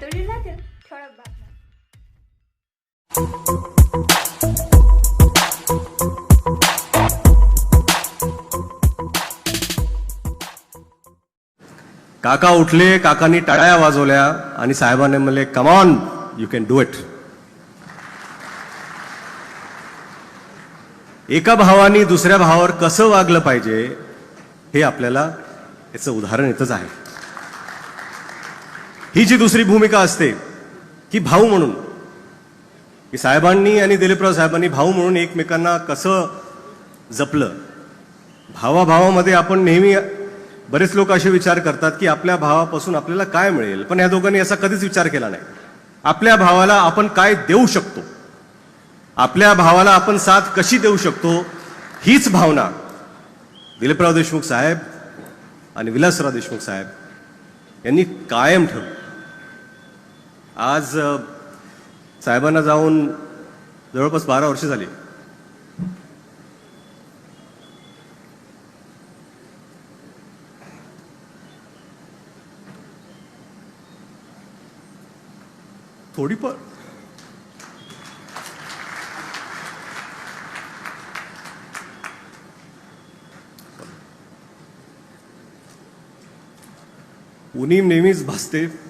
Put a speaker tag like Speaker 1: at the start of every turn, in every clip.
Speaker 1: लातूर जिल्ह्यातील ठळक बातम्या
Speaker 2: काका उठले काकांनी टाळ्या वाजवल्या आणि साहेबांनी म्हणले come on you can do it एका भावानी दुसऱ्या भावावर कसं वागलं पाहिजे हे आपल्याला याचं उदाहरण येतच आहे. ही जी दुसरी भूमिका असते की भाऊ म्हणून. की साहेबांनी आणि दिलीपराव साहेबांनी भाऊ म्हणून एकमेकांना कसं जपलं? भावाभावामध्ये आपण नेहमी बरेच लोक असे विचार करतात की आपल्या भावापासून आपल्याला काय मिळेल? पण ह्या दोघांनी असा कधीच विचार केला नाही. आपल्या भावाला आपण काय देऊ शकतो? आपल्या भावाला आपण साथ कशी देऊ शकतो? हीच भावना दिलीपराव देशमुख साहेब आणि विलासराव देशमुख साहेब यांनी कायम ठेवली. आज साहेबांना जाऊन जवळपास बारा वर्ष झाली. थोडी पण उनीम नेहमीच भासते.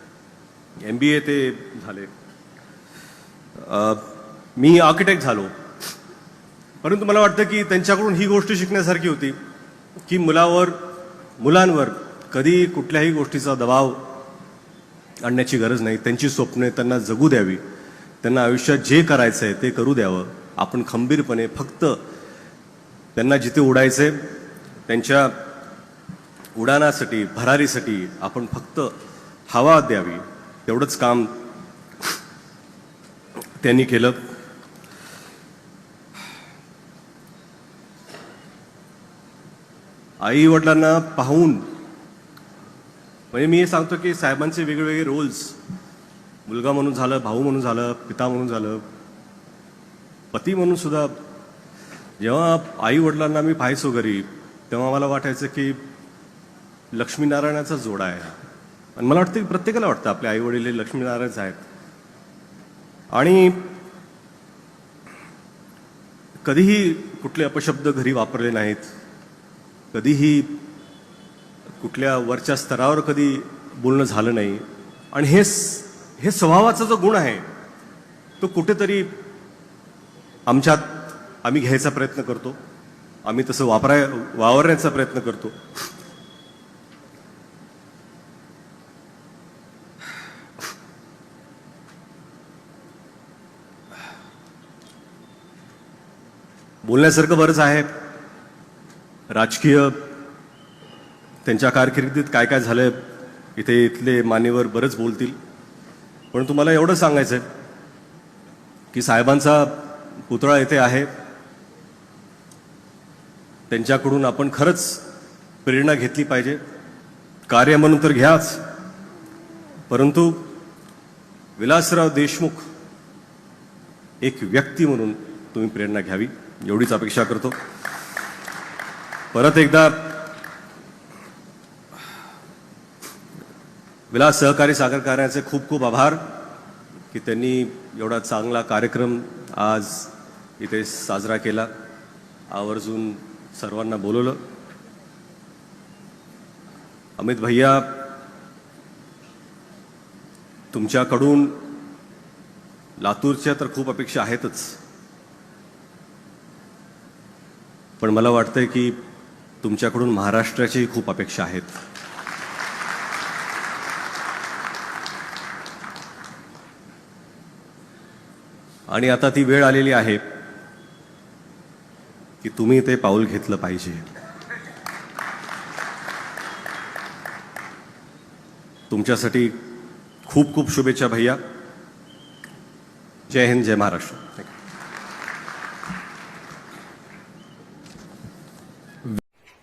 Speaker 2: एम बी ए ते झाले. मी आर्किटेक्ट झालो. परंतु मला वाटतं की त्यांच्याकडून ही गोष्ट शिकण्यासारखी होती की मुलावर मुलांवर कधी कुठल्याही गोष्टीचा दबाव आणण्याची गरज नाही. त्यांची स्वप्ने त्यांना जगू द्यावी. त्यांना आयुष्यात जे करायचं आहे ते करू द्यावं. आपण खंबीरपणे फक्त त्यांना जिथे उडायचे त्यांच्या उडाणासाठी भरारीसाठी आपण फक्त हवा द्यावी. तेवढंच काम त्यांनी केलं. आई वडिलांना पाहून म्हणजे मी हे सांगतो की साहेबांचे वेगवेगळे रोल्स मुलगा म्हणून झालं भाऊ म्हणून झालं पिता म्हणून झालं पती म्हणून सुद्धा. जेव्हा आई वडिलांना मी पाहायचो घरी तेव्हा मला वाटायचं की लक्ष्मीनारायणाचा जोडा आहे. आणि मला वाटतं की प्रत्येकाला वाटतं आपले आई वडील हे लक्ष्मीनारायणच आहेत. आणि कधीही कुठले अपशब्द घरी वापरले नाहीत. कधीही कुठल्या वरच्या स्तरावर कधी बोलणं झालं नाही. आणि हे हे स्वभावाचा जो गुण आहे तो कुठेतरी आमच्यात आम्ही घ्यायचा प्रयत्न करतो. आम्ही तसं वापराय वावरण्याचा प्रयत्न करतो. बोलण्यासारखं बरंच आहे. राजकीय त्यांच्या कारकिर्दीत काय काय झालंय इथे इथले मान्यवर बरंच बोलतील. पण तुम्हाला एवढं सांगायचं आहे की साहेबांचा पुतळा इथे आहे. त्यांच्याकडून आपण खरंच प्रेरणा घेतली पाहिजे. कार्य म्हणून तर घ्याच. परंतु विलासराव देशमुख एक व्यक्ती म्हणून तुम्ही प्रेरणा घ्यावी. एवढीच अपेक्षा करतो. परत एकदा विलास सहकारी साखर कार्याचे खूप खूप आभार की त्यांनी एवढा चांगला कार्यक्रम आज इथे साजरा केला. आवर्जून सर्वांना बोलवलं. अमित भैया तुमच्याकडून लातूरच्या तर खूप अपेक्षा आहेतच. पण मला वाटतंय की तुमच्याकडून महाराष्ट्राची खूप अपेक्षा आहेत. आणि आता ती वेळ आलेली आहे की तुम्ही ते पाऊल घेतलं पाहिजे. तुमच्यासाठी खूप खूप शुभेच्छा भैया. जय हिंद जय महाराष्ट्र.